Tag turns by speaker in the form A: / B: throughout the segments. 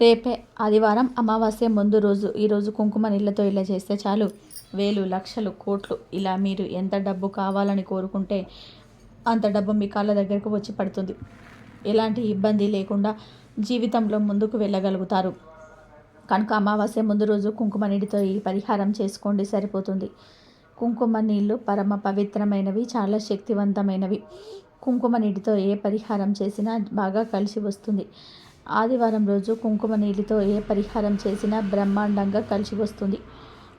A: రేపే ఆదివారం అమావాస్య ముందు రోజు ఈరోజు కుంకుమ నీళ్ళతో ఇలా చేస్తే చాలు. వేలు లక్షలు కోట్లు ఇలా మీరు ఎంత డబ్బు కావాలని కోరుకుంటే అంత డబ్బు మీ కాళ్ళ దగ్గరకు వచ్చి పడుతుంది. ఎలాంటి ఇబ్బంది లేకుండా జీవితంలో ముందుకు వెళ్ళగలుగుతారు. కనుక అమావాస్య ముందు రోజు కుంకుమ నీటితో ఈ పరిహారం చేసుకోండి సరిపోతుంది. కుంకుమ నీళ్ళు పరమ పవిత్రమైనవి చాలా శక్తివంతమైనవి. కుంకుమ నీటితో ఏ పరిహారం చేసినా బాగా కలిసి వస్తుంది. ఆదివారం రోజు కుంకుమ నీటితో ఏ పరిహారం చేసినా బ్రహ్మాండంగా కలిసి వస్తుంది.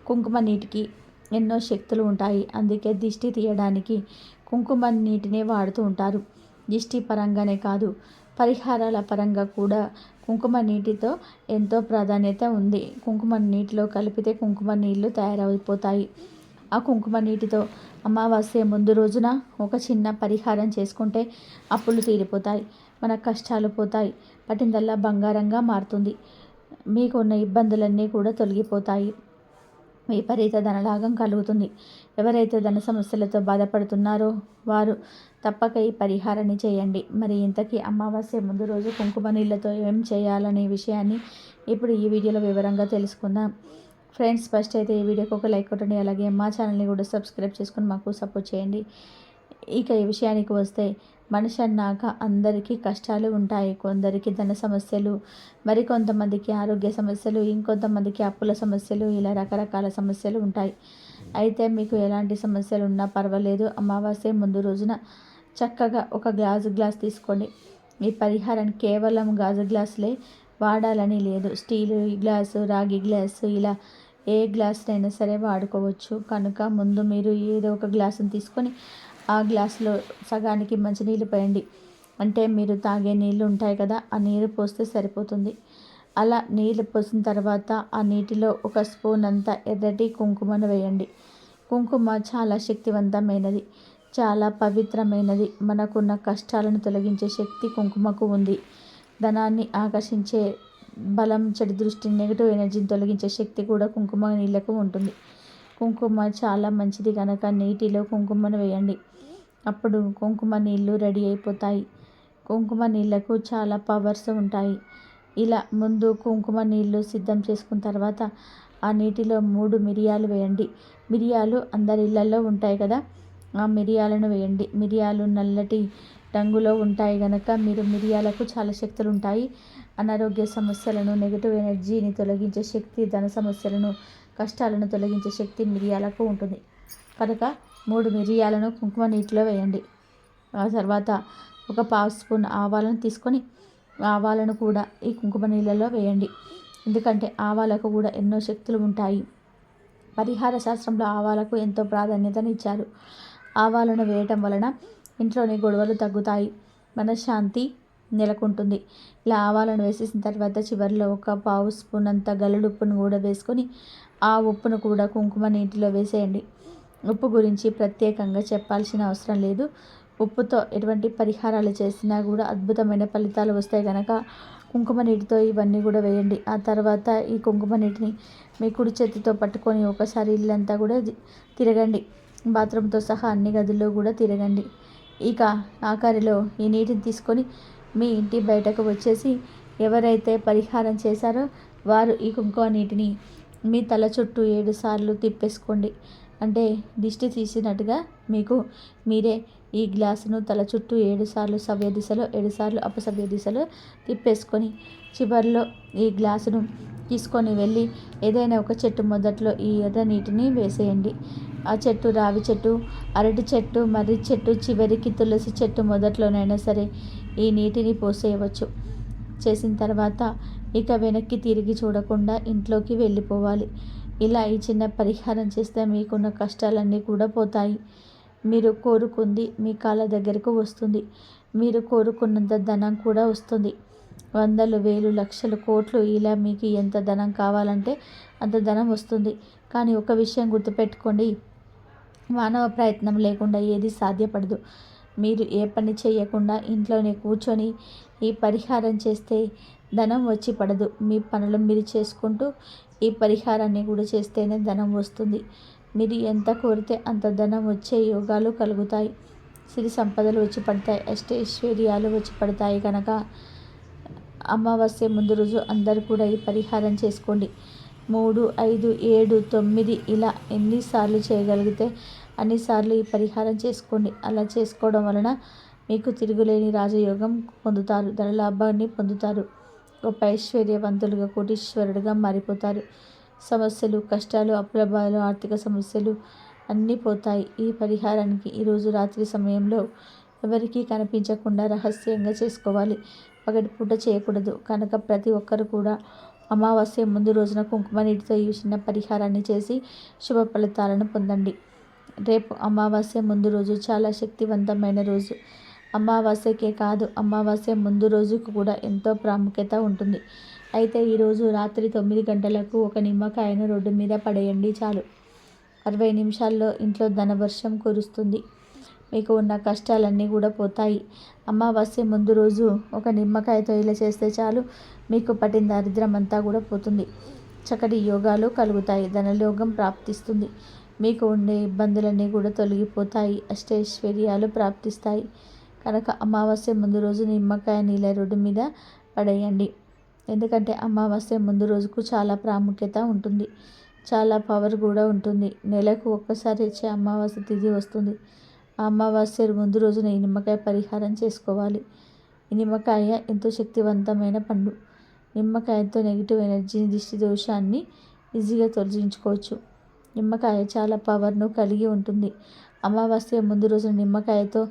A: కుంకుమ నీటికి ఎన్నో శక్తులు ఉంటాయి. అందుకే దిష్టి తీయడానికి కుంకుమ నీటినే వాడుతూ ఉంటారు. దిష్టి పరంగానే కాదు పరిహారాల పరంగా కూడా కుంకుమ నీటితో ఎంతో ప్రాధాన్యత ఉంది. కుంకుమ నీటిలో కలిపితే కుంకుమ నీళ్ళు తయారైపోతాయి. ఆ కుంకుమ నీటితో అమావాస్య ముందు రోజున ఒక చిన్న పరిహారం చేసుకుంటే అప్పులు తీరిపోతాయి. మన కష్టాలు పోతాయి. పట్టిందల్లా బంగారంగా మారుతుంది. మీకున్న ఇబ్బందులన్నీ కూడా తొలగిపోతాయి. విపరీత ధనలాగం కలుగుతుంది. ఎవరైతే ధన సమస్యలతో బాధపడుతున్నారో వారు తప్పక ఈ పరిహారాన్ని చేయండి. మరి ఇంతకీ అమావాస్య ముందు రోజు కుంకుమ నీళ్ళతో ఏం చేయాలనే విషయాన్ని ఇప్పుడు ఈ వీడియోలో వివరంగా తెలుసుకుందాం. ఫ్రెండ్స్ ఫస్ట్ అయితే ఈ వీడియోకి ఒక లైక్ కొట్టండి. అలాగే మా ఛానల్ని కూడా సబ్స్క్రైబ్ చేసుకొని మాకు సపోర్ట్ చేయండి. ఇక ఈ విషయానికి వస్తే మనిషి అన్నాక అందరికీ కష్టాలు ఉంటాయి. కొందరికి ధన సమస్యలు మరి కొంతమందికి ఆరోగ్య సమస్యలు ఇంకొంతమందికి అప్పుల సమస్యలు ఇలా రకరకాల సమస్యలు ఉంటాయి. అయితే మీకు ఎలాంటి సమస్యలు ఉన్నా పర్వాలేదు. అమావాస్య ముందు రోజున చక్కగా ఒక గ్లాసు గ్లాస్ తీసుకోండి. ఈ పరిహారం కేవలం గాజు గ్లాసులే వాడాలని లేదు. స్టీలు గ్లాసు రాగి గ్లాసు ఇలా ఏ గ్లాసునైనా సరే వాడుకోవచ్చు. కనుక ముందు మీరు ఏదో ఒక గ్లాసుని తీసుకొని ఆ గ్లాసులో సగానికి మంచినీళ్ళు పోయండి. అంటే మీరు తాగే నీళ్ళు ఉంటాయి కదా ఆ నీరు పోస్తే సరిపోతుంది. అలా నీళ్ళు పోసిన తర్వాత ఆ నీటిలో ఒక స్పూన్ అంతా ఎర్రటి కుంకుమను వేయండి. కుంకుమ చాలా శక్తివంతమైనది చాలా పవిత్రమైనది. మనకున్న కష్టాలను తొలగించే శక్తి కుంకుమకు ఉంది. ధనాన్ని ఆకర్షించే బలం చెడు దృష్టి నెగిటివ్ ఎనర్జీని తొలగించే శక్తి కూడా కుంకుమ నీళ్ళకు ఉంటుంది. కుంకుమ చాలా మంచిది కనుక నీటిలో కుంకుమను వేయండి. అప్పుడు కుంకుమ నీళ్ళు రెడీ అయిపోతాయి. కుంకుమ నీళ్ళకు చాలా పవర్స్ ఉంటాయి. ఇలా ముందు కుంకుమ నీళ్ళు సిద్ధం చేసుకున్న తర్వాత ఆ నీటిలో మూడు మిరియాలు వేయండి. మిరియాలు అందరి ఇళ్ళల్లో ఉంటాయి కదా ఆ మిరియాలను వేయండి. మిరియాలు నల్లటి రంగులో ఉంటాయి కనుక మీరు మిరియాలకు చాలా శక్తులు ఉంటాయి. అనారోగ్య సమస్యలను నెగిటివ్ ఎనర్జీని తొలగించే శక్తి ధన సమస్యలను కష్టాలను తొలగించే శక్తి మిరియాలకు ఉంటుంది. కనుక మూడు మిరియాలను కుంకుమ నీటిలో వేయండి. ఆ తర్వాత ఒక పావు స్పూన్ ఆవాలను తీసుకొని ఆవాలను కూడా ఈ కుంకుమ నీళ్ళలో వేయండి. ఎందుకంటే ఆవాలకు కూడా ఎన్నో శక్తులు ఉంటాయి. పరిహార శాస్త్రంలో ఆవాలకు ఎంతో ప్రాధాన్యతనిచ్చారు ఆవాలను వేయటం వలన ఇంట్లోని గొడవలు తగ్గుతాయి. మనశ్శాంతి నెలకొంటుంది. ఇలా ఆవాలను వేసేసిన తర్వాత చివరిలో ఒక పావు స్పూన్ అంత గల్లుడుప్పును కూడా వేసుకొని ఆ ఉప్పును కూడా కుంకుమ నీటిలో వేసేయండి. ఉప్పు గురించి ప్రత్యేకంగా చెప్పాల్సిన అవసరం లేదు. ఉప్పుతో ఎటువంటి పరిహారాలు చేసినా కూడా అద్భుతమైన ఫలితాలు వస్తాయి కనుక కుంకుమ నీటితో ఇవన్నీ కూడా వేయండి. ఆ తర్వాత ఈ కుంకుమ నీటిని మీ కుడి చేతితో పట్టుకొని ఒకసారి ఇల్లంతా కూడా తిరగండి. బాత్రూమ్తో సహా అన్ని గదుల్లో కూడా తిరగండి. ఇక ఆఖరిలో ఈ నీటిని తీసుకొని మీ ఇంటి బయటకు వచ్చేసి ఎవరైతే పరిహారం చేశారో వారు ఈ కుంకుమ నీటిని మీ తల చుట్టూ ఏడు సార్లు తిప్పేసుకోండి. అంటే దిష్టి తీసినట్టుగా మీకు మీరే ఈ గ్లాసును తల చుట్టూ ఏడు సార్లు సవ్య దిశలో ఏడుసార్లు అపసవ్య దిశలో తిప్పేసుకొని చివరిలో ఈ గ్లాసును తీసుకొని వెళ్ళి ఏదైనా ఒక చెట్టు మొదట్లో ఈ ఎర్ర నీటిని వేసేయండి. ఆ చెట్టు రావి చెట్టు అరటి చెట్టు మర్రి చెట్టు చివరికి తులసి చెట్టు మొదట్లోనైనా సరే ఈ నీటిని పోసేయవచ్చు. చేసిన తర్వాత ఇక వెనక్కి తిరిగి చూడకుండా ఇంట్లోకి వెళ్ళిపోవాలి. ఇలా ఈ చిన్న పరిహారం చేస్తే మీకున్న కష్టాలన్నీ కూడా పోతాయి. మీరు కోరుకుంది మీ కాళ్ళ దగ్గరకు వస్తుంది. మీరు కోరుకున్నంత ధనం కూడా వస్తుంది. వందలు వేలు లక్షలు కోట్లు ఇలా మీకు ఎంత ధనం కావాలంటే అంత ధనం వస్తుంది. కానీ ఒక విషయం గుర్తుపెట్టుకోండి. మానవ ప్రయత్నం లేకుండా ఏది సాధ్యపడదు. మీరు ఏ పని చేయకుండా ఇంట్లోనే కూర్చొని ఈ పరిహారం చేస్తే ధనం వచ్చి పడదు. మీ పనులు మీరు చేసుకుంటూ ఈ పరిహారాన్ని కూడా చేస్తేనే ధనం వస్తుంది. మీరు ఎంత కోరితే అంత ధనం వచ్చే యోగాలు కలుగుతాయి. సిరి సంపదలు వచ్చి పడతాయి. అష్టైశ్వర్యాలు వచ్చి పడతాయి కనుక అమావాస్య ముందు రోజు అందరూ కూడా ఈ పరిహారం చేసుకోండి. మూడు ఐదు ఏడు తొమ్మిది ఇలా ఎన్నిసార్లు చేయగలిగితే అన్నిసార్లు ఈ పరిహారం చేసుకోండి. అలా చేసుకోవడం వలన మీకు తిరుగులేని రాజయోగం పొందుతారు. ధనలాభాన్ని పొందుతారు. గొప్ప ఐశ్వర్యవంతులుగా కోటీశ్వరుడుగా మారిపోతారు. సమస్యలు కష్టాలు అప్రభాలు ఆర్థిక సమస్యలు అన్నీ పోతాయి. ఈ పరిహారానికి ఈరోజు రాత్రి సమయంలో ఎవరికీ కనిపించకుండా రహస్యంగా చేసుకోవాలి. పగటిపూట చేయకూడదు. కనుక ప్రతి ఒక్కరు కూడా అమావాస్య ముందు రోజున కుంకుమ నీటితో ఈ చిన్న పరిహారాన్ని చేసి శుభ ఫలితాలను పొందండి. రేపు అమావాస్య ముందు రోజు చాలా శక్తివంతమైన రోజు. అమావాస్యకే కాదు అమావాస్య ముందు రోజుకు కూడా ఎంతో ప్రాముఖ్యత ఉంటుంది. అయితే ఈరోజు రాత్రి తొమ్మిది గంటలకు ఒక నిమ్మకాయను రోడ్డు మీద పడేయండి చాలు. అరవై నిమిషాల్లో ఇంట్లో ధనవర్షం కురుస్తుంది. మీకు ఉన్న కష్టాలన్నీ కూడా పోతాయి. అమావాస్య ముందు రోజు ఒక నిమ్మకాయతో ఇలా చేస్తే చాలు మీకు పట్టిన దరిద్రం అంతా కూడా పోతుంది. చక్కటి యోగాలు కలుగుతాయి ధనయోగం ప్రాప్తిస్తుంది. మీకు ఉండే ఇబ్బందులన్నీ కూడా తొలగిపోతాయి అష్టైశ్వర్యాలు ప్రాప్తిస్తాయి. కనుక అమావాస్య ముందు రోజు నిమ్మకాయ నీళ్ళ రోడ్డు మీద పడేయండి. ఎందుకంటే అమావాస్య ముందు రోజుకు చాలా ప్రాముఖ్యత ఉంటుంది. చాలా పవర్ కూడా ఉంటుంది. నెలకు ఒక్కసారి వచ్చే అమావాస్య తిథి వస్తుంది. ఆ అమావాస్య ముందు రోజున ఈ నిమ్మకాయ పరిహారం చేసుకోవాలి. ఈ నిమ్మకాయ ఎంతో శక్తివంతమైన పండు. నిమ్మకాయతో నెగిటివ్ ఎనర్జీని దిష్టి దోషాన్ని ఈజీగా తొలగించుకోవచ్చు. నిమ్మకాయ చాలా పవర్ను కలిగి ఉంటుంది. అమావాస్య ముందు రోజున నిమ్మకాయతో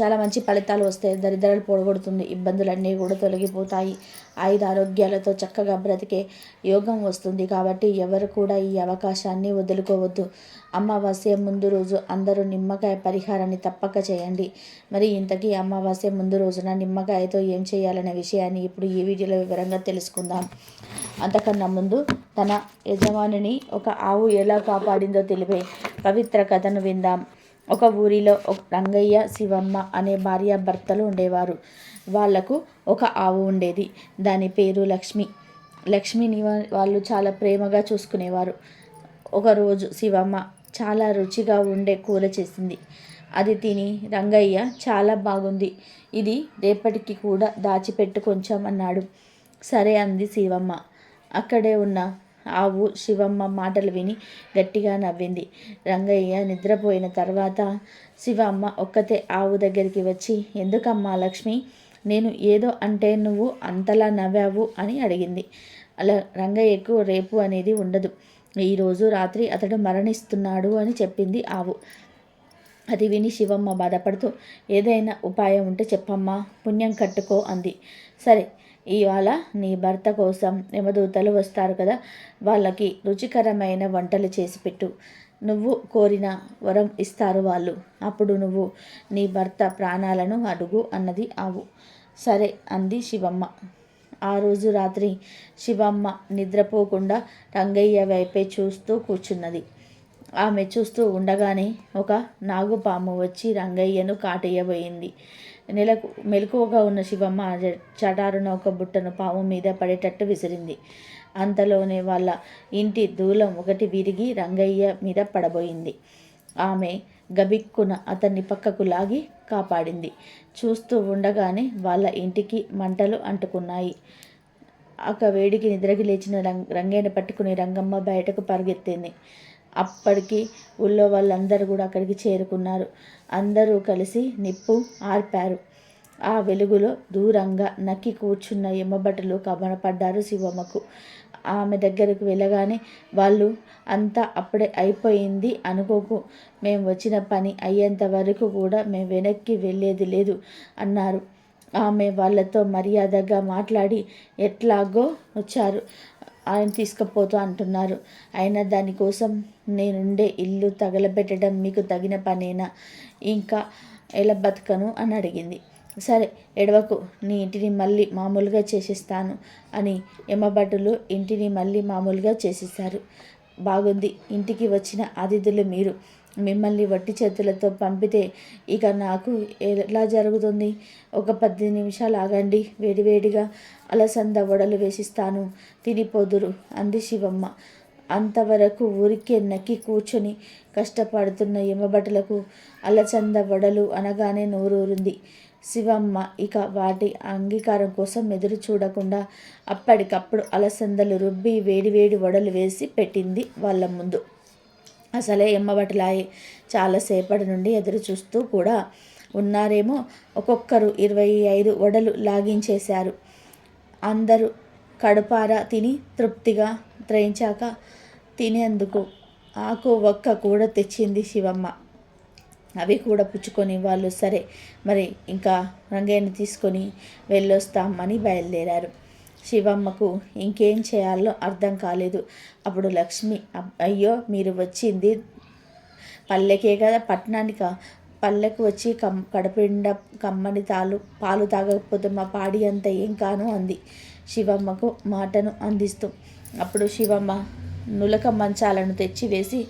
A: చాలా మంచి ఫలితాలు వస్తాయి. దరిద్రాలు పోగొడుతుంది. ఇబ్బందులన్నీ కూడా తొలగిపోతాయి. ఐదు ఆరోగ్యాలతో చక్కగా బ్రతికే యోగం వస్తుంది. కాబట్టి ఎవరు కూడా ఈ అవకాశాన్ని వదులుకోవద్దు. అమావాస్య ముందు రోజు అందరూ నిమ్మకాయ పరిహారాన్ని తప్పక చేయండి. మరి ఇంతకీ అమావాస్య ముందు రోజున నిమ్మకాయతో ఏం చేయాలనే విషయాన్ని ఇప్పుడు ఈ వీడియోలో వివరంగా తెలుసుకుందాం. అంతకన్నా ముందు తన యజమానిని ఒక ఆవు ఎలా కాపాడిందో తెలిపే పవిత్ర కథను విందాం. ఒక ఊరిలో ఒక రంగయ్య శివమ్మ అనే భార్యాభర్తలు ఉండేవారు. వాళ్ళకు ఒక ఆవు ఉండేది. దాని పేరు లక్ష్మి. లక్ష్మిని వాళ్ళు చాలా ప్రేమగా చూసుకునేవారు. ఒకరోజు శివమ్మ చాలా రుచిగా ఉండే కూర చేసింది. అది తిని రంగయ్య చాలా బాగుంది. ఇది రేపటికి కూడా దాచిపెట్టు కొంచెం అన్నాడు. సరే అంది శివమ్మ. అక్కడే ఉన్న. ఆవు శివమ్మ మాటలు విని గట్టిగా నవ్వింది. రంగయ్య నిద్రపోయిన తర్వాత శివమ్మ ఒక్కతే ఆవు దగ్గరికి వచ్చి ఎందుకమ్మా లక్ష్మి నేను ఏదో అంటే నువ్వు అంతలా నవ్వావు అని అడిగింది. అలా రంగయ్యకు రేపు అనేది ఉండదు. ఈరోజు రాత్రి అతడు మరణిస్తున్నాడు అని చెప్పింది ఆవు. అది విని శివమ్మ బాధపడుతూ ఏదైనా ఉపాయం ఉంటే చెప్పమ్మా పుణ్యం కట్టుకో అంది. సరే ఇవాళ నీ భర్త కోసం యమదూతలు వస్తారు కదా వాళ్ళకి రుచికరమైన వంటలు చేసి పెట్టు. నువ్వు కోరిన వరం ఇస్తారు వాళ్ళు. అప్పుడు నువ్వు నీ భర్త ప్రాణాలను అడుగు అన్నది ఆవు. సరే అంది శివమ్మ. ఆ రోజు రాత్రి శివమ్మ నిద్రపోకుండా రంగయ్య వైపే చూస్తూ కూర్చున్నది. ఆమె చూస్తూ ఉండగానే ఒక నాగుపాము వచ్చి రంగయ్యను కాటేయబోయింది. నెలకు మెలకువగా ఉన్న శివమ్మ చటారున ఒక బుట్టను పాము మీద పడేటట్టు విసిరింది. అంతలోనే వాళ్ళ ఇంటి దూలం ఒకటి విరిగి రంగయ్య మీద పడబోయింది. ఆమె గబిక్కున అతన్ని పక్కకు లాగి కాపాడింది. చూస్తూ ఉండగానే వాళ్ళ ఇంటికి మంటలు అంటుకున్నాయి. ఒక వేడికి నిద్రకి లేచిన రంగ్ రంగయ్యను పట్టుకుని రంగమ్మ బయటకు పరిగెత్తింది. అప్పటికి ఊళ్ళో వాళ్ళందరూ కూడా అక్కడికి చేరుకున్నారు. అందరూ కలిసి నిప్పు ఆర్పారు. ఆ వెలుగులో దూరంగా నక్కి కూర్చున్న ఎమ్మబట్టలు కబనపడ్డారు శివమ్మకు. ఆమె దగ్గరకు వెళ్ళగానే వాళ్ళు అంతా అప్పుడే అయిపోయింది అనుకోకు. మేము వచ్చిన పని అయ్యేంత వరకు కూడా మేము వెనక్కి వెళ్ళేది లేదు అన్నారు. ఆమె వాళ్ళతో మర్యాదగా మాట్లాడి ఎట్లాగో వచ్చారు ఆయన తీసుకుపోతూ అంటున్నారు. అయినా దానికోసం నేనుండే ఇల్లు తగలబెట్టడం మీకు తగిన పనేనా? ఇంకా ఎలా బతకను? అని అడిగింది. సరే ఎడవకు నీ ఇంటిని మళ్ళీ మామూలుగా చేసిస్తాను అని యమభటులు ఇంటిని మళ్ళీ మామూలుగా చేసేసారు బాగుంది. ఇంటికి వచ్చిన అతిథులు మీరు. మిమ్మల్ని వట్టి చేతులతో పంపితే ఇక నాకు ఎలా జరుగుతుంది? ఒక పది నిమిషాలు ఆగండి. వేడివేడిగా అలసంద వడలు వేసిస్తాను. తినిపోదురు అంది శివమ్మ. అంతవరకు ఊరికే నక్కి కూర్చొని కష్టపడుతున్న ఎమ్మబట్టలకు అలచంద వడలు అనగానే నోరూరింది. శివమ్మ ఇక వాటి అంగీకారం కోసం ఎదురు చూడకుండా అప్పటికప్పుడు అలసందలు రుబ్బి వేడివేడి వడలు వేసి పెట్టింది వాళ్ళ ముందు. అసలే ఎమ్మబటలాయే చాలాసేపటి నుండి ఎదురు చూస్తూ కూడా ఉన్నారేమో ఒక్కొక్కరు ఇరవై ఐదు వడలు లాగించేశారు. అందరూ కడుపారా తిని తృప్తిగా త్రయించాక తినేందుకు ఆకు ఒక్క కూడా తెచ్చింది శివమ్మ. అవి కూడా పుచ్చుకొని వాళ్ళు సరే మరి ఇంకా రంగయ్యని తీసుకొని వెళ్ళొస్తామని బయలుదేరారు. శివమ్మకు ఇంకేం చేయాలో అర్థం కాలేదు. అప్పుడు లక్ష్మి అయ్యో మీరు వచ్చింది పల్లెకే కదా పట్టణానికి? పల్లెకు వచ్చి కమ్ కడపిండ కమ్మని తాలు పాలు తాగకపోతే మా పాడి అంత ఏం కాను అంది. శివమ్మకు మాటను అందిస్తూ అప్పుడు శివమ్మ నులక మంచాలను తెచ్చి వేసి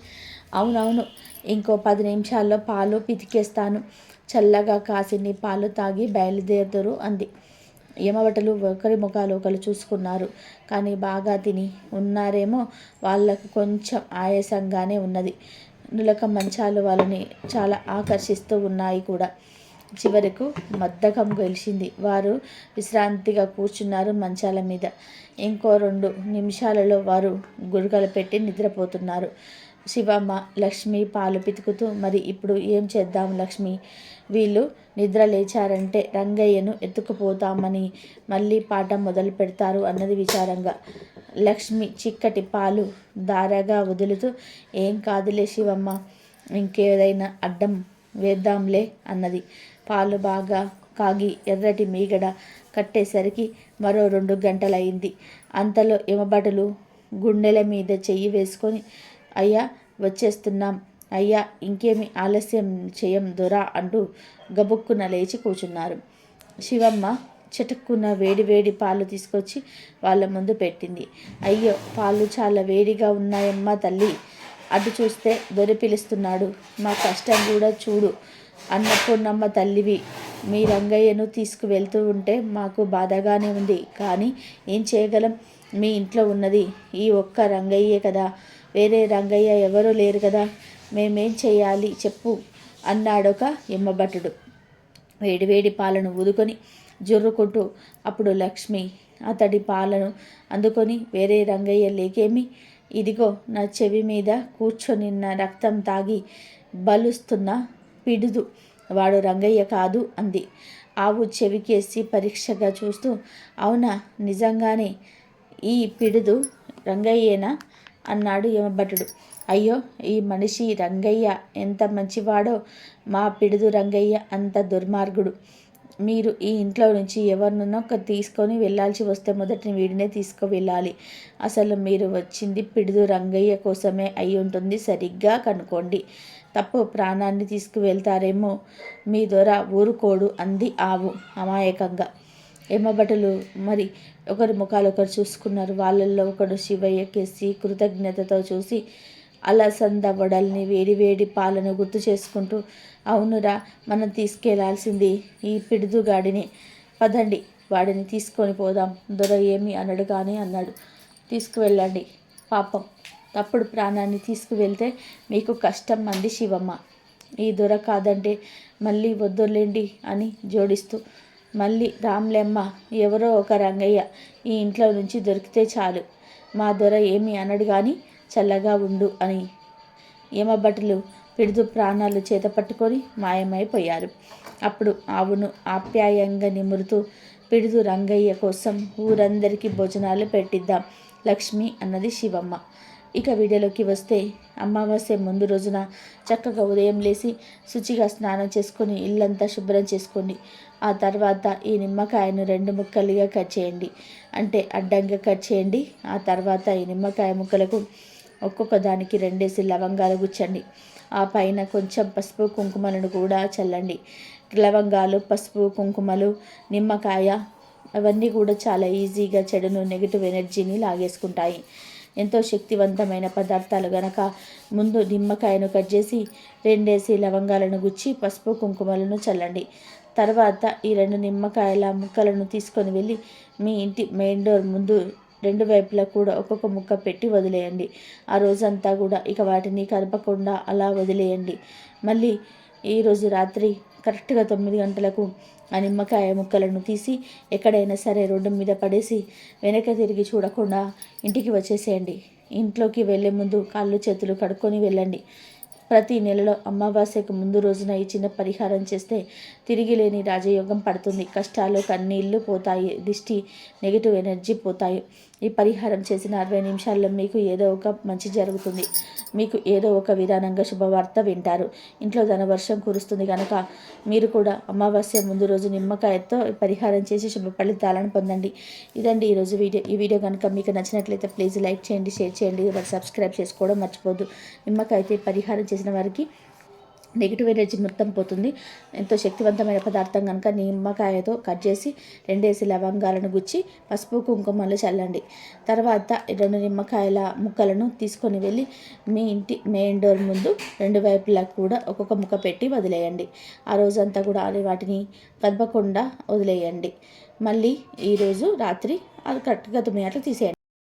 A: అవునవును ఇంకో పది నిమిషాల్లో పాలు పితికేస్తాను. చల్లగా కాసిని పాలు తాగి బయలుదేరుతారు అంది. యమవటలు ఒకరి ముఖాలు ఒకరు చూసుకున్నారు. కానీ బాగా తిని ఉన్నారేమో వాళ్ళకు కొంచెం ఆయాసంగానే ఉన్నది. నులక మంచాలు వాళ్ళని చాలా ఆకర్షిస్తూ ఉన్నాయి కూడా. చివరకు మద్దకం గెలిచింది. వారు విశ్రాంతిగా కూర్చున్నారు మంచాల మీద. ఇంకో రెండు నిమిషాలలో వారు గురుకలు పెట్టి నిద్రపోతున్నారు. శివమ్మ లక్ష్మి పాలు పితుకుతూ మరి ఇప్పుడు ఏం చేద్దాం లక్ష్మి? వీళ్ళు నిద్ర లేచారంటే రంగయ్యను ఎత్తుకుపోతామని మళ్ళీ పాట మొదలు పెడతారు అన్నది విచారంగా. లక్ష్మి చిక్కటి పాలు దారగా వదులుతూ ఏం కాదులే శివమ్మ ఇంకేదైనా అడ్డం వేద్దాంలే అన్నది. పాలు బాగా కాగి ఎర్రటి మీగడ కట్టేసరికి మరో రెండు గంటలయింది అంతలో ఇమబటలు గుండెల మీద చెయ్యి వేసుకొని అయ్యా వచ్చేస్తున్నాం. అయ్యా ఇంకేమి ఆలస్యం చేయం దొరా అంటూ గబుక్కున లేచి కూర్చున్నారు శివమ్మ చటుక్కున వేడి వేడి పాలు తీసుకొచ్చి వాళ్ళ ముందు పెట్టింది. అయ్యో పాలు చాలా వేడిగా ఉన్నాయమ్మా తల్లి అటు చూస్తే దొరి పిలుస్తున్నాడు. మా కష్టం కూడా చూడు అన్నపూర్ణమ్మ తల్లివి. మీ రంగయ్యను తీసుకువెళ్తూ ఉంటే మాకు బాధగానే ఉంది. కానీ ఏం చేయగలం? మీ ఇంట్లో ఉన్నది ఈ ఒక్క రంగయ్యే కదా. వేరే రంగయ్య ఎవరూ లేరు కదా. మేమేం చేయాలి చెప్పు అన్నాడొక ఎమ్మభటుడు వేడివేడి పాలను ఊదుకొని జుర్రుకుంటూ అప్పుడు లక్ష్మి అతడి పాలను అందుకొని వేరే రంగయ్య లేకేమి? ఇదిగో నా చెవి మీద కూర్చొని నా రక్తం తాగి బలుస్తున్న పిడుదు. వాడు రంగయ్య కాదు అంది. ఆవు చెవికేసి పరీక్షగా చూస్తూ అవునా నిజంగానే ఈ పిడుదు రంగయ్యేనా? అన్నాడు యమభటుడు అయ్యో ఈ మనిషి రంగయ్య ఎంత మంచివాడో మా పిడుదు రంగయ్య అంత దుర్మార్గుడు. మీరు ఈ ఇంట్లో నుంచి ఎవరినో తీసుకొని వెళ్ళాల్సి వస్తే మొదటి వీడినే తీసుకువెళ్ళాలి. అసలు మీరు వచ్చింది పిడుదు రంగయ్య కోసమే అయి ఉంటుంది సరిగ్గా కనుక్కోండి. తప్పు ప్రాణాన్ని తీసుకువెళ్తారేమో మీ దొర ఊరుకోడు అంది ఆవు అమాయకంగా. ఎమ్మబటలు మరి ఒకరి ముఖాలు ఒకరు చూసుకున్నారు. వాళ్ళల్లో ఒకడు శివయ్యకేసి కృతజ్ఞతతో చూసి అలసంద వడల్ని వేడి వేడి పాలను గుర్తు చేసుకుంటూ అవునురా మనం తీసుకెళ్ళాల్సింది ఈ పిడుదుగాడిని పదండి వాడిని తీసుకొని పోదాం. దొర ఏమి అనడు కానీ అన్నాడు. తీసుకువెళ్ళండి. పాపం తప్పుడు ప్రాణాన్ని తీసుకువెళ్తే మీకు కష్టం అంది శివమ్మ. ఈ దొర కాదంటే మళ్ళీ వద్దులేండి అని జోడిస్తూ మళ్ళీ రామ్లెమ్మ ఎవరో ఒక రంగయ్య ఈ ఇంట్లో నుంచి దొరికితే చాలు. మా దొర ఏమి అనడు కానీ చల్లగా ఉండు అని. యమభటులు పిడుదు ప్రాణాలు చేత పట్టుకొని మాయమైపోయారు. అప్పుడు ఆవును ఆప్యాయంగా నిమురుతూ పిడుదు రంగయ్య కోసం ఊరందరికీ భోజనాలు పెట్టిద్దాం లక్ష్మి అన్నది శివమ్మ. ఇక వీడియోలోకి వస్తే అమావాస్య ముందు రోజున చక్కగా ఉదయం లేచి శుచిగా స్నానం చేసుకొని ఇల్లంతా శుభ్రం చేసుకోండి. ఆ తర్వాత ఈ నిమ్మకాయను రెండు ముక్కలుగా కట్ చేయండి. అంటే అడ్డంగా కట్ చేయండి. ఆ తర్వాత ఈ నిమ్మకాయ ముక్కలకు ఒక్కొక్క దానికి రెండేసి లవంగాలు గుచ్చండి. ఆ పైన కొంచెం పసుపు కుంకుమలను కూడా చల్లండి. లవంగాలు పసుపు కుంకుమలు నిమ్మకాయ అవన్నీ కూడా చాలా ఈజీగా చెడును నెగిటివ్ ఎనర్జీని లాగేసుకుంటాయి. ఎంతో శక్తివంతమైన పదార్థాలు గనక ముందు నిమ్మకాయను కట్ చేసి రెండేసి లవంగాలను గుచ్చి పసుపు కుంకుమలను చల్లండి. తర్వాత ఈ రెండు నిమ్మకాయల ముక్కలను తీసుకొని వెళ్ళి మీ ఇంటి మెయిన్ డోర్ ముందు రెండు వైపులా కూడా ఒక్కొక్క ముక్క పెట్టి వదిలేయండి. ఆ రోజంతా కూడా ఇక వాటిని కలపకుండా అలా వదిలేయండి. మళ్ళీ ఈరోజు రాత్రి కరెక్ట్గా తొమ్మిది గంటలకు ఆ నిమ్మకాయ ముక్కలను తీసి ఎక్కడైనా సరే రోడ్డు మీద పడేసి వెనక తిరిగి చూడకుండా ఇంటికి వచ్చేసేయండి. ఇంట్లోకి వెళ్ళే ముందు కాళ్ళు చేతులు కడుక్కొని వెళ్ళండి. ప్రతి నెలలో అమావాస్యకు ముందు రోజున ఈ చిన్న పరిహారం చేస్తే తిరిగి లేని రాజయోగం పడుతుంది. కష్టాలు కన్నీళ్ళు పోతాయి దిష్టి నెగిటివ్ ఎనర్జీ పోతాయి. ఈ పరిహారం చేసిన అరవై నిమిషాల్లో మీకు ఏదో ఒక మంచి జరుగుతుంది. మీకు ఏదో ఒక విధానంగా శుభవార్త వింటారు. ఇంట్లో ధనవర్షం కురుస్తుంది కనుక మీరు కూడా అమావాస్య ముందు రోజు నిమ్మకాయతో పరిహారం చేసి శుభ ఫలితాలను పొందండి. ఇదండి ఈరోజు వీడియో. ఈ వీడియో కనుక మీకు నచ్చినట్లయితే ప్లీజ్ లైక్ చేయండి షేర్ చేయండి మరి సబ్స్క్రైబ్ చేసుకోవడం మర్చిపోద్దు నిమ్మకాయతో పరిహారం చేసిన వారికి నెగిటివ్ ఎనర్జీ మొత్తం పోతుంది. ఎంతో శక్తివంతమైన పదార్థం కనుక నిమ్మకాయతో కట్ చేసి రెండేసి లవంగాలను గుచ్చి పసుపు కుంకుమలు చల్లండి. తర్వాత రెండు నిమ్మకాయల ముక్కలను తీసుకొని వెళ్ళి మీ ఇంటి మెయిన్ డోర్ ముందు రెండు వైపులా కూడా ఒక్కొక్క ముక్క పెట్టి వదిలేయండి. ఆ రోజంతా కూడా వాటిని కదపకుండా వదిలేయండి. మళ్ళీ ఈరోజు రాత్రి అది కరెక్ట్గా తొమ్మిది గంటలకు తీసేయండి.